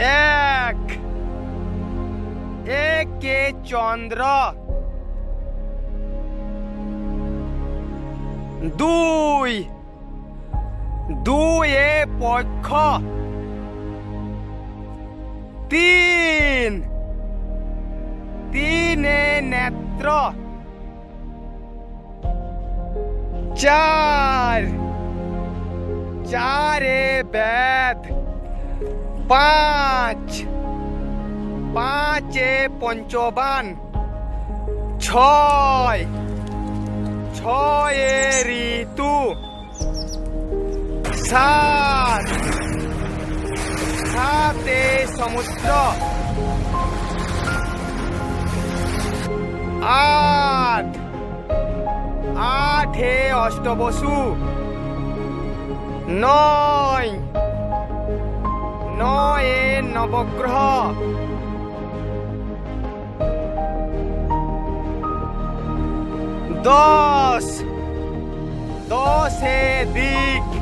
এক। একে চন্দ্র। দুই। দুই এ পক্ষ। তিন। তিনে নেত্র। চার। চারে বেদ। পাঁচ। পাঁচে পঞ্চবান। ছয়। ছয়ে ঋতু। সাত। সাতে সমুদ্র। আট। আঠে অষ্টবসু। নয়। নয়ে নবগ্রহ। দশ। দশে দিক।